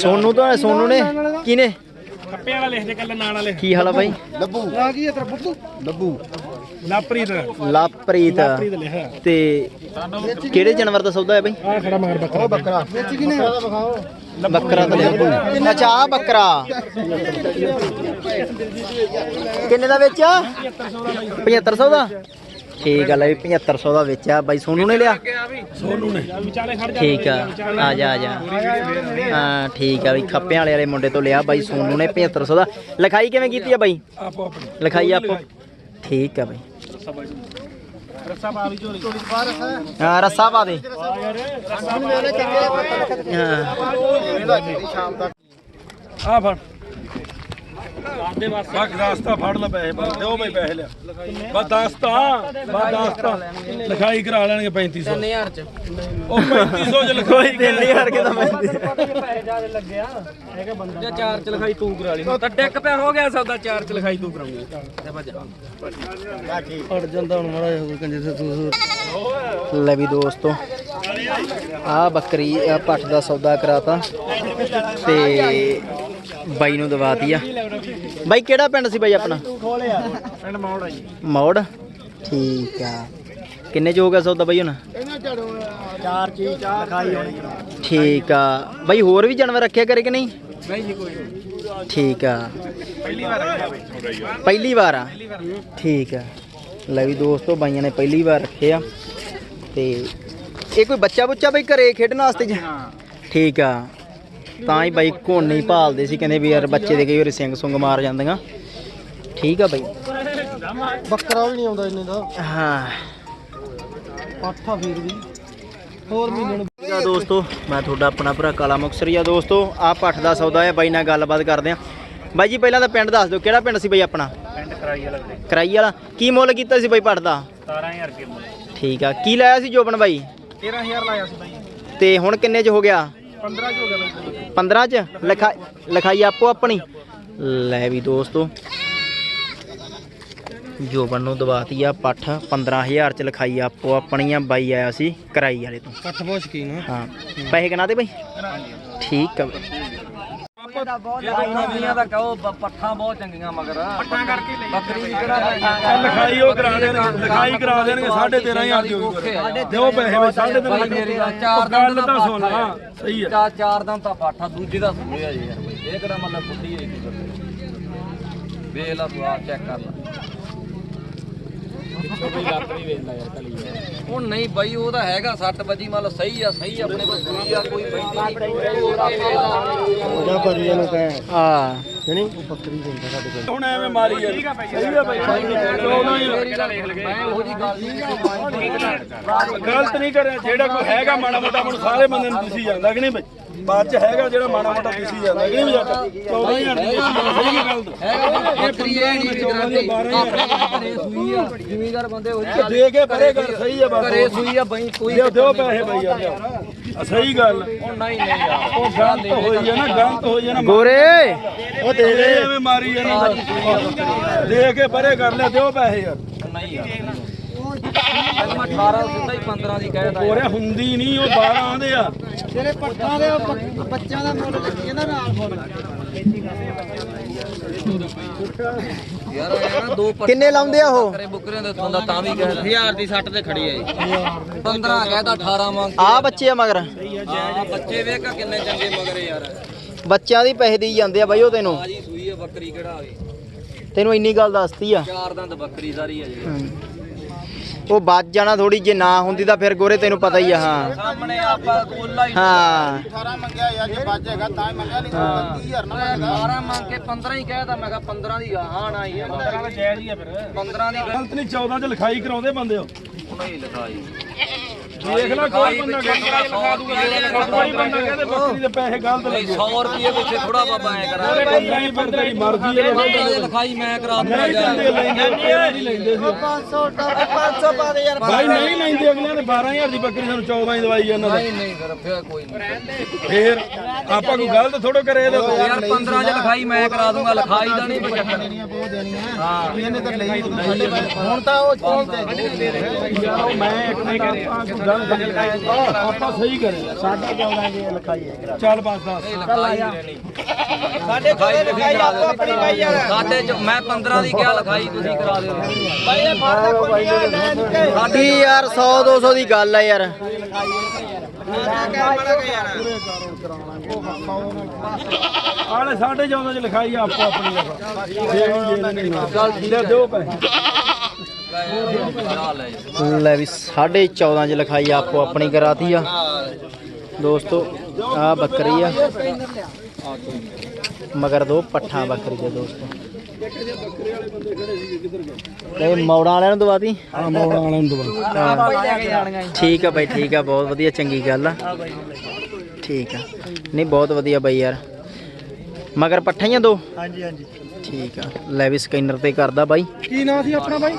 ਸੋਨੂ ਤਾਂ ਸੋਨੂ ਨੇ? ਕਿਨੇ ਕੱਪੇ ਵਾਲਾ ਲਿਖ ਦੇ ਕੱਲ ਨਾਲ ਵਾਲੇ। ਕੀ ਹਾਲ ਆ ਬਾਈ? ਲੱਭੂ। ਆ ਕੀ ਹੈ ਤੇਰਾ ਬੱਬੂ ਲੱਭੂ। ਲਾਪਰੀਤ। ਲਾਪ੍ਰੀਤ। ਤੇ ਕਿਹੜੇ ਜਾਨਵਰ ਦਾ ਸੌਦਾ ਹੈ ਬਾਈ? ਆ ਖੜਾ ਮਗਰ ਬੱਕਰਾ। ਉਹ ਬੱਕਰਾ। ਵਿੱਚ ਕਿਨੇ ਵਿਖਾਓ। ਬੱਕਰਾ ਤਾਂ ਲਿਆ ਅੱਛਾ ਆ ਬੱਕਰਾ। ਕਿੰਨੇ ਦਾ ਵੇਚਿਆ? 7500 ਦਾ। ਠੀਕ ਆ ਲੈ ਵੀ 7500 ਦਾ ਵੇਚਿਆ। ਬਾਈ ਸੋਨੂ ਨੇ ਲਿਆ? ਸੋਨੂ ਨੇ। ਠੀਕ ਆ। ਆ ਜਾ ਆ ਜਾ। ਹਾਂ ਠੀਕ ਆ ਬਈ ਖੱਪਿਆਂ ਵਾਲੇ ਵਾਲੇ ਮੁੰਡੇ ਤੋਂ ਲਿਆ ਬਾਈ ਸੋਨੂ ਨੇ 7500 ਦਾ। ਲਿਖਾਈ ਕਿਵੇਂ ਕੀਤੀ ਆ ਬਾਈ? ਆਪੋ ਆਪਣੀ। ਲਿਖਾਈ ਆਪੋ। ਠੀਕ ਆ ਬਾਈ। ਰੱਸਾ ਪਾ ਵੀ ਝੋਲੀ ਹਾਂ ਰੱਸਾ ਪਾ ਦੇ। ਹਾਂ। ਸ਼ਾਮ ਤੱਕ ਆ ਫੜ। ਆਂਦੇ ਬਸ ਦਸਤਾ ਫੜ ਲੈ ਪੈਸੇ ਬਸ ਦਿਓ ਬਈ ਪੈਸੇ ਲਿਆ। ਬਸ ਦਸਤਾ ਬਸ ਦਸਤਾ ਲਿਖਾਈ ਕਰਾ ਲੈਣਗੇ 3500 3000 ਚ। ਉਹ 3500 ਚ ਲਿਖਾਈ ਕੋਈ ਦਿਨ ਨਹੀਂ ਹਰ ਕੇ ਤਾਂ ਮੈਂ ਜਾਂ ਚਾਰ ਚ ਲਿਖਾਈ ਤੂੰ ਕਰਾ ਲਈ। ਤਾਂ ਡਿੱਕ ਪਿਆ ਹੋ ਗਿਆ ਸੌਦਾ ਚਾਰ ਚ ਲਿਖਾਈ ਤੂੰ ਕਰਾਉਂਗੀ। ਅੜ ਜਾਂਦਾ ਹੁਣ ਮਾੜਾ ਜਿਹਾ ਕੰਜੇ ਸੇ ਤੂੰ ਲੈ ਵੀ ਦੋਸਤੋ ਆ ਬੱਕਰੀ ਆ ਪੱਠ ਦਾ ਸੌਦਾ ਕਰਾਤਾ। ਤੇ ਬਾਈ ਨੂੰ ਦਵਾਤੀ ਆ। ਬਾਈ ਕਿਹੜਾ ਪਿੰਡ ਸੀ ਬਾਈ ਆਪਣਾ? ਪਿੰਡ ਮੌੜ ਆ ਜੀ। ਮੌੜ? ਠੀਕ ਆ। ਕਿੰਨੇ ਚ ਹੋ ਗਿਆ ਸੌਦਾ ਬਾਈ ਹੁਣ? ਚਾਰ ਚੀਜ਼ ਚਾਰ ਲਿਖਾਈ ਹੋਣੀ। ਠੀਕ ਆ। ਬਾਈ ਹੋਰ ਵੀ ਜਾਨਵਰ ਰੱਖਿਆ ਕਰੇ ਕਿ ਨਹੀਂ? ਨਹੀਂ ਜੀ ਕੋਈ ਠੀਕ ਆ। ਪਹਿਲੀ ਵਾਰ ਰੱਖਿਆ ਬਈ। ਪਹਿਲੀ ਵਾਰ ਆ? ਠੀਕ ਆ। ਲੈ ਵੀ ਦੋਸਤੋ ਬਾਈਆਂ ਨੇ ਪਹਿਲੀ ਵਾਰ ਰੱਖੇ ਆ। ਤੇ ਇਹ ਕੋਈ ਬੱਚਾ ਬੁੱਚਾ ਬਈ ਘਰੇ ਖੇਡਣ ਵਾਸਤੇ ਜੀ? ਠੀਕ ਆ। ਤਾਂ ਹੀ ਬਾਈ ਕੋਣ ਨਹੀਂ ਭਾਲਦੇ ਸੀ ਕਹਿੰਦੇ ਵੀ ਯਾਰ ਬੱਚੇ ਦੇ ਕਈ ਵਾਰੀ ਸਿੰਘ ਸੁੰਗ ਮਾਰ ਜਾਂਦੀਆਂ। ਠੀਕ ਆ ਬਾਈ। ਬੱਕਰਾ ਵੀ ਨਹੀਂ ਆਉਂਦਾ ਇੰਨੇ ਦਾ। ਹਾਂ। ਪਾਠਾ ਫੇਰ ਵੀ। ਹੋਰ ਮਹੀਨੇ ਆ ਦੋਸਤੋ ਮੈਂ ਤੁਹਾਡਾ ਆਪਣਾ ਭਰਾ ਕਾਲਾ ਮੁਕਸਰੀ ਆ ਦੋਸਤੋ। ਆ ਪੱਠ ਦਾ ਸੌਦਾ ਹੈ ਬਾਈ ਨਾਲ ਗੱਲਬਾਤ ਕਰਦੇ ਆ। ਬਾਈ ਜੀ ਪਹਿਲਾਂ ਤਾਂ ਪਿੰਡ ਦੱਸ ਦਿਓ ਕਿਹੜਾ ਪਿੰਡ ਸੀ ਬਾਈ ਆਪਣਾ? ਪਿੰਡ ਕਰਾਈ ਵਾਲਾ ਕਰਾਈ ਵਾਲਾ। ਕੀ ਮੁੱਲ ਕੀਤਾ ਸੀ ਬਾਈ ਪੱਠ ਦਾ? 17000 ਰੁਪਏ ਮੁੱਲ। ਠੀਕ ਆ। ਕੀ ਲਾਇਆ ਸੀ ਜੋਬਨ ਬਾਈ? 13000 ਲਾਇਆ ਸੀ ਬਾਈ। ਤੇ ਹੁਣ ਕਿੰਨੇ ਚ ਹੋ ਗਿਆ? 15 ਚ ਹੋ ਗਿਆ ਬਾਈ। 15 ਚ? ਲਿਖਾ ਲਿਖਾਈ ਆਪੋ ਆਪਣੀ। ਲੈ ਵੀ ਦੋਸਤੋ। ਜੋਬਨ ਨੂੰ ਦਵਾਤੀ ਆ ਪੱਠ। 15000 ਚ ਲਿਖਾਈ ਆਪੋ ਆਪਣੀਆਂ ਬਾਈ ਆਇਆ ਸੀ ਕਰਾਈ ਵਾਲੇ ਤੋਂ। ਪੱਠ ਬਹੁਤ ਸ਼ਕੀਨ ਆ। ਹਾਂ। ਪੈਸੇ ਕਿੰਨਾ ਦੇ ਬਾਈ? ਠੀਕ ਆ ਬਾਈ। ਨਵੀਆਂ ਦਾ ਕਹੋ ਬ- ਪੱਠਾਂ ਬਹੁਤ ਚੰਗੀਆਂ ਮਗਰ। ਪੱਠਾਂ ਕਰਕੇ ਲਈ ਬੱਕਰੀ ਕਿਹੜਾ ਲਿਖਾਈ ਉਹ ਕਰਾ ਦੇਣਗੇ ਲਿਖਾਈ ਕਰਾ ਦੇਣਗੇ 13500 ਦੀ ਹੋਈ ਦਿਓ ਪੈਸੇ ਬਈ 3.5 ਬਾਈ ਮੇਰੀ ਗੱਲ ਚਾਰ ਗੱਲ ਦਿਨ ਤਾਂ ਦਾ ਸੁਣ ਹਾਂ। ਸਹੀ ਹੈ। ਚਾਰ ਚਾਰ ਦਿਨ ਤਾਂ ਪਾਠਾ ਦੂਜੇ ਦਾ ਸੁਣਿਆ ਜੀ ਯਾਰ ਬਈ। ਇਹ ਕਿਹੜਾ ਮਤਲਬ ਬੁੱਢੀ ਹੋਈ ਕੀ ਬੱਕਰੀ ਵੇਖ ਲਾ ਤੂੰ ਆਪ ਚੈੱਕ ਕਰ ਲੈ। ਉਹ ਨਹੀਂ ਬਾਈ ਉਹ ਤਾਂ ਹੈਗਾ 60 ਵਜੀ ਮਤਲਬ ਸਹੀ ਆ ਸਹੀ ਆਪਣੇ ਕੋਲ ਸੂਈ ਆ ਕੋਈ ਪੈਂਦੀ ਨਹੀਂ ਭਾਜੀ ਇਹਨੂੰ ਕਹੇ। ਆ ਜਣੀ ਉਹ ਬੱਕਰੀ ਦਿੰਦਾ ਸਾਡੇ ਕੋਲ। ਹੁਣ ਐਵੇਂ ਮਾਰੀ ਜਾ ਸਹੀ ਹੈ ਬਾਈ ਮੈਂ ਉਹੋ ਜੀ ਗੱਲ ਨਹੀਂ ਗਲਤ ਨਹੀਂ ਕਰਿਆ। ਜਿਹੜਾ ਕੋਈ ਹੈਗਾ ਮਾੜਾ ਮੋਟਾ ਮੈਨੂੰ ਸਾਰੇ ਬੰਦੇ ਨੂੰ ਦਿਸੀ ਜਾਂਦਾ ਕਿ ਨਹੀਂ ਬਈ? ਬਾਅਦ ਚ ਹੈਗਾ ਜਿਹੜਾ ਮਾੜਾ ਮੋਟਾ ਦਿਸੀ ਜਾਂਦਾ ਕਿ ਨਹੀਂ ਵੀ ਆਪਾਂ 14000 ਦੀ ਸਹੀ ਗੱਲ ਹੈਗਾ ਬੱਕਰੀ ਇਹ ਨਹੀਂ ਵਿਕਦੀ ਘਰੇ ਸੂਈ ਆ। ਜ਼ਿਮੀਦਾਰ ਬੰਦੇ ਉਹ ਦੇ ਕੇ ਪਰੇ ਕਰ ਸਹੀ ਹੈ ਬਸ। ਘਰੇ ਸੂਈ ਆ ਬਈ ਕੋਈ ਦਿਓ ਦਿਓ ਪੈਸੇ ਬਈ ਯਾਰ। ਆ ਸਹੀ ਗੱਲ। ਉਹ ਨਹੀਂ ਨਹੀਂ ਯਾਰ। ਉਹ ਗਲਤ ਹੋਈ ਹੈ ਨਾ ਗਲਤ ਹੋਈ ਹੈ ਨਾ ਗੋਰੇ। ਉਹ ਦੇ ਦੇ। ਐਵੇਂ ਮਾਰੀ ਜਾਂਦਾ ਦੇ ਕੇ ਪਰੇ ਕਰ ਲਿਆ ਦਿਓ ਪੈਸੇ ਯਾਰ। ਨਹੀਂ ਯਾਰ। ਮੈਂ 18 ਸਿੱਧਾ ਹੀ 15 ਦੀ ਕਹਿਦਾ ਕੋਰੇ ਹੁੰਦੀ ਨਹੀਂ ਉਹ 12 ਆਂਦੇ ਆ। ਤੇਰੇ ਪੱਠਾਂ ਦੇ ਉਹ ਬੱਚਿਆਂ ਦਾ ਮੁੱਲ ਇਹਦਾ ਨਾਲ ਮੁੱਲ ਯਾਰ ਇਹ ਨਾ ਦੋ ਪੱਟ ਕਿੰਨੇ ਲਾਉਂਦੇ ਆ ਉਹ? ਕਰੇ ਬੁਕਰੇ ਦੇ ਤੋਂ ਦਾ ਤਾਂ ਵੀ ਕਹਿਦਾ 1000 ਦੀ 60 ਤੇ ਖੜੀ ਹੈ ਜੀ। 15 ਕਹਿਦਾ 18 ਮੰਗ ਆ ਬੱਚੇ ਆ ਮਗਰ? ਹਾਂ ਬੱਚੇ ਵੇਖਾ ਕਿੰਨੇ ਚੰਗੇ ਮਗਰੇ ਯਾਰ। ਬੱਚਿਆਂ ਦੀ ਪੈਸੇ ਦੇਈ ਜਾਂਦੇ ਆ ਬਾਈ ਉਹ ਤੈਨੂੰ। ਆਜੀ ਸੂਈ ਹੈ ਬੱਕਰੀ ਕਿਹੜਾ ਆਵੇ ਤੈਨੂੰ ਇੰਨੀ ਗੱਲ ਦੱਸਤੀ ਆ। ਚਾਰ ਦੰਦ ਬੱਕਰੀ ਸਾਰੀ ਹੈ ਜੀ। ਉਹ ਵੱਜ ਜਾਣਾ ਥੋੜੀ ਜੇ ਨਾ ਹੁੰਦੀ ਤਾਂ ਫਿਰ ਗੋਰੇ ਤੈਨੂੰ ਪਤਾ ਹੀ ਆ ਹਾਂ। ਸਾਹਮਣੇ ਆਪਾਂ ਕੋਲਾ ਹੀ ਹਾਂ। 18 ਮੰਗਿਆ ਯਾਰ ਜੇ ਹੈਗਾ ਤਾਂ ਹੀ ਮੰਗਿਆ ਨਹੀਂ 30000 ਨਾ ਮੰਗਦਾ। 18 ਮੰਗ ਕੇ 15 ਹੀ ਕਹਿਦਾ ਮੈਂ ਕਿਹਾ 15 ਦੀ ਹਾਂ ਨਾ ਹੀ ਆ। 15 ਤਾਂ ਜਾਇਜ਼ ਹੀ ਆ ਫਿਰ। 15 ਦੀ ਗਲਤ ਨਹੀਂ 14 ਚ ਲਿਖਾਈ ਕਰਾਉਂਦੇ ਬੰਦੇ ਹੋ ਨਹੀਂ ਲਿਖਾਈ। ਦੇਖ ਲੈ ਕੋਈ ਬੰਦਾ ਕਹਿੰਦਾ ਲਿਖਾ ਦੂਗਾ ਕੋਈ ਬੰਦਾ ਕਹਿੰਦੇ ਬੱਕਰੀ ਦੇ ਪੈਸੇ ਗਲਤ ਲੱਗੇ। 100 ਰੁਪਏ ਪਿੱਛੇ ਥੋੜਾ ਬਾਬਾ ਐ ਕਰਾ। ਨਹੀਂ ਫਿਰ ਤੇਰੀ ਮਰਜ਼ੀ ਹੈ। ਲਿਖਾਈ ਮੈਂ ਕਰਾ ਦੂੰਗਾ ਨਹੀਂ ਯਾਰ। ਨਹੀਂ ਲੈਂਦੇ। ਸੀ 500 500 ਪਾ ਦੇ ਯਾਰ ਭਾਈ ਨਹੀਂ ਲੈਂਦੇ ਅਗਲਿਆਂ ਨੇ 12000 ਦੀ ਬੱਕਰੀ ਸਾਨੂੰ 14 ਹੀ ਦਵਾਈ ਇਹਨਾਂ ਦਾ। ਨਹੀਂ ਨਹੀਂ ਫਿਰ ਫਿਰ ਕੋਈ ਨਹੀਂ। ਫੇਰ ਆਪਾਂ ਕੋਈ ਗਲਤ ਥੋੜੋ ਕਰੇ ਇਹਦੇ ਤੋਂ। ਯਾਰ 15 ਚ ਲਿਖਾਈ ਮੈਂ ਕਰਾ ਦੂੰਗਾ ਲਿਖਾਈ ਦਾ ਨਹੀਂ ਕੋਈ ਚੱਕਰ। ਬਹੁਤ ਦੇਣੀਆਂ। ਹਾਂ। ਇਹਨੇ ਤਾਂ ਲਈ ਉਦੋਂ ਸਾਡੇ ਕੋਲ ਹੁਣ ਤਾਂ ਉਹ ਚੋਲ ਤੇ ਯਾਰ ਉਹ ਮੈਂ ਇੱਕ ਨੇ ਕਹਿੰਦਾ ਆਪਾਂ ਸਹੀ ਕਰੇ। ਸਾਡਾ 14 ਦੀ ਲਿਖਾਈ ਹੈ ਚੱਲ ਬਸ ਦੱਸ ਸਾਡੇ ਕੋਲੇ ਲਿਖਾਈ ਆਪੋ ਆਪਣੀ ਬਾਈ ਯਾਰ। ਸਾਡੇ ਚ ਮੈਂ 15 ਦੀ ਕਿਹਾ ਲਿਖਾਈ ਤੁਸੀਂ ਕਰਾ ਦਿਓ। ਕੀ ਯਾਰ 100 200 ਦੀ ਗੱਲ ਆ ਯਾਰ। ਆਲੇ ਸਾਡੇ 14 ਚ ਲਿਖਾਈ ਆ ਆਪੋ ਆਪਣੀ ਦੇਣੀ ਚੱਲ ਲੈ ਦਿਓ ਪੈਸੇ। ਲੈ ਵੀ 14.5 ਚ ਲਿਖਾਈ ਆਪੋ ਆਪਣੀ ਕਰਾਤੀ ਆ। ਦੋਸਤੋ ਆ ਬੱਕਰੀ ਆ। ਮਗਰ ਦੋ ਪੱਠਾਂ ਬੱਕਰੀ ਦੇ ਦੋਸਤੋ। ਤੇ ਮੌੜਾਂ ਵਾਲਿਆਂ ਨੂੰ ਦਵਾਤੀ ਆ ਮੋੜ ਵਾਲਿਆਂ ਨੂੰ ਦਵਾ ਠੀਕ ਆ ਬਾਈ ਠੀਕ ਆ ਬਹੁਤ ਵਧੀਆ ਚੰਗੀ ਗੱਲ ਆ। ਠੀਕ ਆ। ਨਹੀਂ ਬਹੁਤ ਵਧੀਆ ਬਾਈ ਯਾਰ। ਮਗਰ ਪੱਠਾਂ ਹੀ ਆ ਦੋ? ਹਾਂਜੀ ਹਾਂਜੀ। ਠੀਕ ਆ। ਲੈ ਵੀ ਸਕੈਨਰ ਤੇ ਕਰਦਾ ਬਾਈ। ਕੀ ਨਾਂ ਸੀ ਆਪਣਾ ਬਾਈ?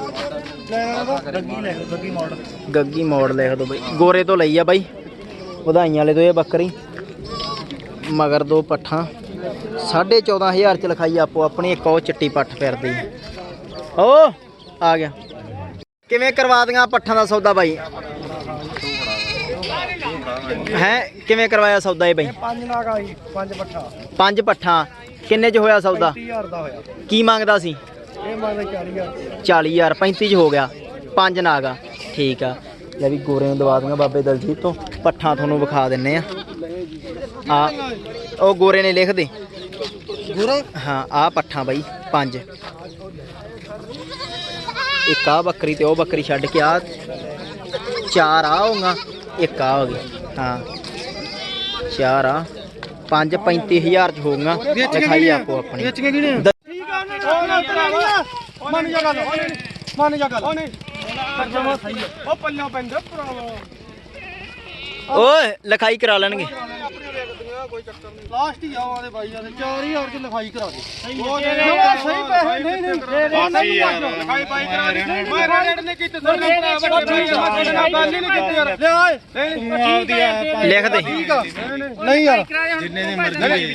ਲੈਣਾ ਦਾ ਗੱਗੀ ਲੈ ਗੱਗੀ ਮਾਡਲ ਗੱਗੀ ਮੋੜ ਲਿਖ ਦੋ ਬਾਈ। ਗੋਰੇ ਤੋਂ ਲਈ ਆ ਬਾਈ। ਵਧਾਈਆਂ ਵਾਲੇ ਤੋਂ ਇਹ ਬੱਕਰੀ। ਮਗਰ ਦੋ ਪੱਠਾਂ। 14500 ਚ ਲਿਖਾਈ ਆਪੋ ਆਪਣੀ, ਇੱਕ ਉਹ ਚਿੱਟੀ ਪੱਠ ਫਿਰਦੀ। ਓ ਆ ਗਿਆ। ਕਿਵੇਂ ਕਰਵਾ ਦੀਆਂ ਪੱਠਾਂ ਦਾ ਸੌਦਾ ਬਾਈ? ਹੈ, ਕਿਵੇਂ ਕਰਵਾਇਆ ਸੌਦਾ ਇਹ ਬਾਈ? ਪੰਜ ਨਾਗ ਆਈ ਪੰਜ ਪੱਠਾ। ਪੰਜ ਪੱਠਾਂ ਕਿੰਨੇ ਚ ਹੋਇਆ ਸੌਦਾ? 30000 ਦਾ ਹੋਇਆ ਕੀ ਮੰਗਦਾ ਸੀ? ਇਹ ਮੰਗਦੇ 40000 40000 35 ਚ ਹੋ ਗਿਆ। ਪੰਜ ਨਾਗ। ਠੀਕ ਆ। ਲੈ ਵੀ ਗੋਰੇ ਨੂੰ ਦਵਾ ਦੂੰਗਾ ਬਾਬੇ ਦਲਜੀਤ ਤੋਂ। ਪੱਠਾਂ ਤੁਹਾਨੂੰ ਵਿਖਾ ਦਿੰਨੇ ਆ। ਆ। ਉਹ ਗੋਰੇ ਨੇ ਲਿਖ ਦੇ ਗੁਰੂ? ਹਾਂ ਆ ਪੱਠਾਂ ਬਾਈ ਪੰਜ। ਇੱਕ ਆ ਬੱਕਰੀ ਤੇ ਉਹ ਬੱਕਰੀ ਛੱਡ ਕੇ ਆ ਚਾਰ ਆ ਹੋਗਾ ਇੱਕ ਆ ਹੋ ਗਈ। ਹਾਂ। ਚਾਰ ਆ ਪੰਜ 35000 ਚ ਹੋਊਗਾ ਲਿਖਾਈ ਆਪੋ ਆਪਣੀ। ਵੇਚ ਕੇ ਕਿਹਨੇ ਠੀਕ ਆ ਉਹਨੇ ਮੰਨ ਜਾ ਗੱਲ ਮੰਨ ਜਾ ਗੱਲ। ਤਰਜਮਾ ਸਹੀ ਹੈ ਉਹ ਪੱਲਾ ਪੈਂਦਾ ਭਰਾਵਾ। ਓਏ ਲਿਖਾਈ ਕਰਾ ਲੈਣਗੇ। ਲਾਸਟ ਹੀ ਆਵਾਂ ਦੇ ਬਾਈ ਜਾਂਦੇ 4000 ਚ ਲਿਖਾਈ ਕਰਾ ਦੇ। ਸਹੀ ਸਹੀ ਪੈਸੇ ਨਹੀਂ ਨਹੀਂ ਨਹੀਂ ਯਾਰ ਲਿਖਾਈ ਬਾਈ ਕਰਾ ਦੇ? ਮੈਂ ਰੇਟ ਨੇ ਕੀਤੇ ਸਾਡੇ ਭਰਾ ਵੱਡੇ ਭਾਈ ਨਾਲ ਗੱਲ ਹੀ ਨਹੀਂ ਕੀਤੀ ਯਾਰ ਲੈ ਓਏ ਲਿਖ ਦੇ। ਠੀਕ ਆ। ਨਹੀਂ ਯਾਰ। ਜਿੰਨੇ ਦੀ ਮਰਜ਼ੀ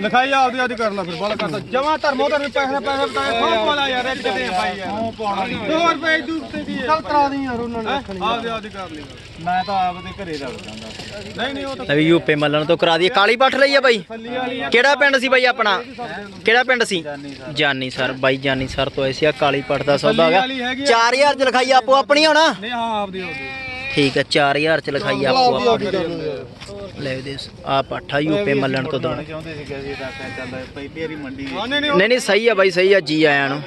ਲਿਖਾਈ ਆਪਦੀ ਆਪਦੀ ਕਰ ਲੈ ਫਿਰ ਬਾਲਾ ਕਰਦਾ। ਜਮਾ ਧਰਮੋ ਧਰਮ ਪੈਸੇ ਪੈਸੇ ਬਤਾਏ ਫੋਨ ਵਾਲਾ ਯਾਰ ਰੇਟ ਕਿਤੇ ਭਾਈ ਯਾਰ। ਹਾਂ ਪਾਉਣਾ 2 ਰੁਪਏ ਦੂਰ ਤੇ ਕੀ ਚੱਲ ਕਰਾ ਦੀ ਯਾਰ ਉਹਨਾਂ ਨੇ ਰੱਖਣੀ ਆਪਦੀ ਆਪਦੀ ਕਰ ਲਈ। ਮੈਂ ਤਾਂ ਆਪਦੇ ਘਰੇ ਰੱਖ ਜਾਂਦਾ ਨਹੀਂ ਨਹੀਂ ਉਹ ਤਾਂ ਲੈ ਵੀ ਯੂਪੇ ਮੱਲਣ ਤੋਂ ਕਰਾ ਦਈਏ। ਕਾਲੀ ਪੱਠ ਲਈ ਆ ਬਾਈ। ਕਿਹੜਾ ਪਿੰਡ ਸੀ ਬਾਈ ਆਪਣਾ? ਕਿਹੜਾ ਪਿੰਡ ਸੀ? ਜਾਨੀ ਸਰ ਬਾਈ ਜਾਨੀ ਸਰ ਤੋਂ ਐਸੀ ਆ ਕਾਲੀ ਪੱਠ ਦਾ ਸੌਦਾ ਹੈਗੀ 4000 ਚ ਲਿਖਾਈ ਆਪੋ ਆਪਣੀ ਹੋਣਾ? ਨਹੀਂ ਹਾਂ ਆਪਦੀ ਆਪਦੀ। ਠੀਕ ਹੈ 4000 ਚ ਲਿਖਾਈ ਆਪੋ ਆਪਣੀ। ਲੈ ਦੇ ਆ ਪਾਠਾ ਯੂਪੇ ਮੱਲਣ ਤੋਂ ਦੋ ਨਹੀਂ ਨਹੀਂ ਸਹੀ ਆ ਬਾਈ ਸਹੀ ਆ ਜੀ ਆਇਆਂ ਨੂੰ।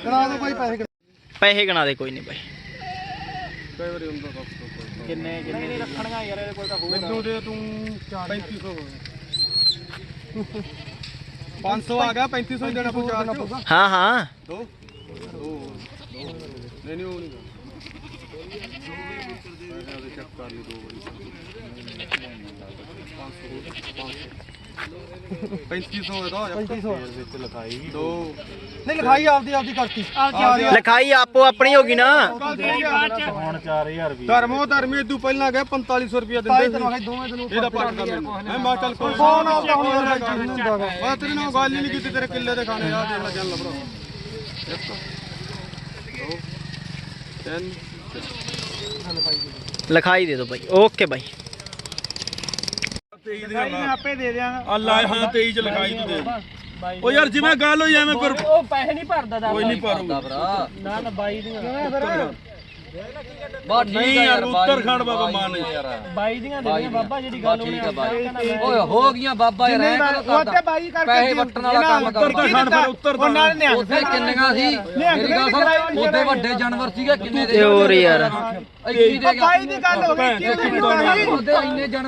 ਪੈਸੇ। ਗਣਾ ਦੇ ਕੋਈ ਨਹੀਂ ਬਾਈ। ਕਈ ਵਾਰੀ ਹੁੰਦਾ ਕਿੰਨੇ ਕਿੰਨੇ ਨਹੀਂ ਰੱਖਣਗਾ ਯਾਰ ਇਹਦੇ ਕੋਲ ਤਾਂ ਹੋਰ ਮੈਨੂੰ ਦੇ ਤੂੰ 3500 500 ਆ ਗਿਆ 3500 ਦੇਣਾ ਪਊਗਾ ਹਾਂ ਹਾਂ ਦੋ ਦੋ ਨਹੀਂ ਨਹੀਂ ਉਹ ਨਹੀਂ ਚੈੱਕ ਕਰ ਲਈ ਦੋ ਵਾਰੀ 3500 ਇਹਦਾ 3500 ਵਿੱਚ ਲਿਖਾਈ ਦੋ। ਨਹੀਂ ਲਿਖਾਈ ਆਪਦੀ ਆਪਦੀ ਕਰਤੀ। ਲਿਖਾਈ ਆਪੋ ਆਪਣੀ ਹੋ ਗਈ ਨਾ। ਹੁਣ 4000 ਵੀ। ਧਰਮੋ ਧਰਮੀ ਇਦੋਂ ਪਹਿਲਾਂ ਗਏ 4500 ਰੁਪਏ ਦਿੰਦੇ ਸੀ। ਦੋਵੇਂ ਇਹਦਾ ਪੱਟ ਦਾ ਮੈਂ ਮਾ ਚੱਲ ਕੋਈ ਫੋਨ ਆਉਂਦਾ ਹੁਣ ਬਸ ਤੇਰੇ ਨਾਲ ਗੱਲ ਨਹੀਂ ਕੀਤੀ ਤੇਰੇ ਕਿੱਲੇ ਦੇ ਖਾਣੇ ਆ ਦੇਖ ਲੈ ਚੱਲ ਭਰਾ। ਇੱਕ ਦੋ ਤਿੰਨ। ਲਿਖਾਈ ਦੇ ਦਿਓ ਬਾਈ। ਓਕੇ ਬਾਈ ਮੈਂ ਆਪੇ ਦੇ ਦਿਆਂਗਾ। ਅੱਲਾ ਹਾਂ 23 ਚ ਲਿਖਾਈ ਤੂੰ। ਦੇ ਉਹ ਯਾਰ ਜਿਵੇਂ ਗੱਲ ਹੋਈ ਐਵੇਂ ਪਰ ਉਹ ਪੈਸੇ ਨਹੀਂ ਭਰਦਾ ਦਾ ਕੋਈ ਨਹੀਂ ਪਾਰੂਗਾ ਭਰਾ। ਨਾ ਨਾ ਬਾਈ ਦੀਆਂ। ਫਿਰ ਬਾ ਠੀਕ ਨਹੀਂ ਆ ਯਾਰ ਯਾਰ ਬਾਈ ਉੱਤਰਖੰਡ ਬਾਬਾ ਮਾਨ ਯਾਰ। ਬਾਈ ਦੀਆਂ ਦੇਣੀਆਂ ਬਾਬਾ ਜਿਹੜੀ ਗੱਲ ਬਾਈ। ਓਏ ਹੋ ਗਈਆਂ ਬਾਬਾ ਯਾਰ ਐ ਕਦੋਂ ਕਰਦਾ। ਬਾਈ ਪੈਸੇ ਵੱਟਣ ਵਾਲਾ ਕੰਮ ਉੱਤਰਖੰਡ ਕਰਦਾ ਫਿਰ ਉੱਤਰਖੰਡ ਉੱਥੇ ਕਿੰਨੀਆਂ ਸੀ? ਮੇਰੀ ਗੱਲ ਸੁਣ। ਉੱਥੇ ਵੱਡੇ ਜਾਨਵਰ ਸੀਗੇ ਕਿੰਨੇ ਦੇ ਤੇ ਹੋਰ ਯਾਰ। ਦੇ ਗੱਲ ਹੋ ਗਈ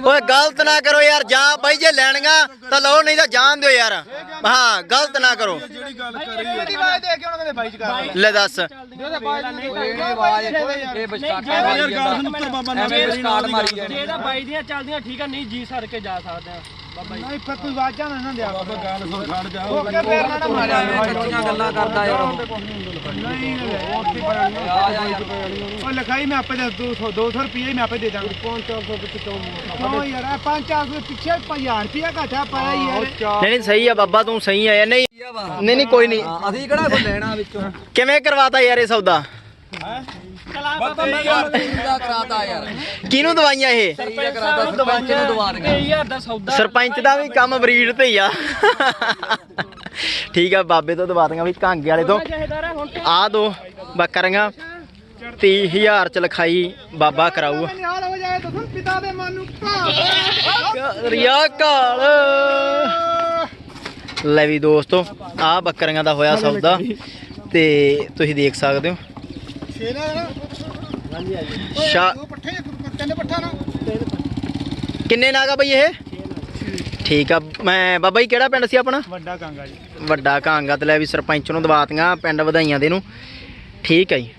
ਓਏ ਗਲਤ ਨਾ ਕਰੋ ਯਾਰ ਜਾਂ ਬਾਈ ਜੇ ਲੈਣੀਆਂ ਤਾਂ ਲਓ ਨਹੀਂ ਤਾਂ ਜਾਣ ਦਿਓ ਯਾਰ। ਹਾਂ ਗਲਤ ਨਾ ਕਰੋ। ਜਿਹੜੀ ਗੱਲ ਕਰੀ ਦੀ ਆਵਾਜ਼ ਦੇ ਕੇ ਉਹਨਾਂ ਦੇ ਬਾਈ ਚ ਕਰ ਲੈ ਦੱਸ। ਯਾਰ ਮਾਰੀ ਗੱਲ ਸੁਣ ਉੱਤਰ ਬਾਬਾ ਨਾਲ ਐਵੇਂ ਬਚਕਾਟ ਮਾਰੀ ਜਾਂਦੇ ਇਹਦਾ ਬਾਈ ਦੀਆਂ ਚੱਲਦੀਆਂ ਠੀਕ ਆ ਨਹੀਂ ਜੀ ਸਰ ਕੇ ਜਾ ਸਕਦੇ ਆ। ਨਹੀਂ ਫਿਰ ਕੋਈ ਵਾਜਾਂ ਨਾ ਦਿਆ ਬਾਬਾ ਗੱਲ ਸੁਣ ਖੜ ਜਾ। ਓਕੇ ਫੇਰ ਨਾ ਮਾਰਿਆ ਐਵੇਂ ਕੱਚੀਆਂ ਗੱਲਾਂ ਕਰਦਾ ਯਾਰ। ਉਹ। ਆ? ਜਾ ਯਾਰ ਉਹ ਲਿਖਾਈ ਮੈਂ ਆਪੇ ਦੇ 200 200 ਰੁਪਏ ਮੈਂ ਆਪੇ ਦੇ ਦਾਂਗਾ। 5-400 ਵਿੱਚ ਤੋਂ ਹਾਂ ਯਾਰ 5-400 ਪਿੱਛੇ 1000 ਰੁਪਏ ਘਾਟਾ ਪਾਇਆ ਯਾਰ ਨਹੀਂ ਨਹੀਂ ਸਹੀ ਆ ਬਾਬਾ ਤੂੰ ਸਹੀ ਆ। ਨਹੀਂ ਨਹੀਂ ਨਹੀਂ ਕੋਈ ਨਹੀਂ। ਹਾਂ, ਅਸੀਂ ਕਿਹੜਾ ਕੋ ਲੈਣਾ ਵਿੱਚੋਂ? ਕਿਵੇਂ ਕਰਵਾਤਾ ਯਾਰ ਇਹ ਸੌਦਾ? ਦਾ ਕਰਾਤਾ ਯਾਰ। ਕਿਹਨੂੰ ਦਵਾਈਆਂ ਇਹ? ਸਹੀ ਦਾ ਕਰਾਤਾ ਸਰਪੰਚ ਨੂੰ ਦਾ ਵੀ ਕੰਮ ਬਰੀਡ ਤੇ ਹੀ ਆ। ਠੀਕ ਆ ਬਾਬੇ ਤੋਂ ਦਵਾ ਦਾਂਗਾ ਵੀ ਕਾਂਗੇ ਵਾਲੇ ਤੋਂ। ਆ ਦੋ ਬੱਕਰੀਆਂ 30000 ਚ ਲਿਖਾਈ ਬਾਬਾ ਕਰਾਊਗਾ ਨਿਹਾਲ ਹੋ ਜਾਏ ਤਾਂ ਪਿਤਾ ਦੇ ਮਨ ਨੂੰ ਰਿਆ ਕਾਲ ਲੈ ਵੀ ਦੋਸਤੋ ਆ ਬੱਕਰੀਆਂ ਦਾ ਹੋਇਆ ਸੌਦਾ। ਤੇ ਤੁਸੀਂ ਦੇਖ ਸਕਦੇ ਹੋ। ਛੇਨਾ ਨਾ ਸ਼ਾ ਦੋ ਪੱਠੇ ਤਿੰਨ ਪੱਠਾ ਨਾ। ਕਿੰਨੇ ਨਾਗਾ ਬਈ ਇਹ? ਠੀਕ ਆ। ਮੈਂ ਬਾਬਾ ਜੀ ਕਿਹੜਾ ਪਿੰਡ ਸੀ ਆਪਣਾ? ਵੱਡਾ ਕਾਂਗਾ ਜੀ। ਵੱਡਾ ਕਾਂਗਾ ਤੇ ਲੈ ਵੀ ਸਰਪੰਚ ਨੂੰ ਦਵਾਤੀਆਂ ਪਿੰਡ ਵਧਾਈਆਂ ਦੇ ਨੂੰ। ਠੀਕ ਹੈ ਜੀ।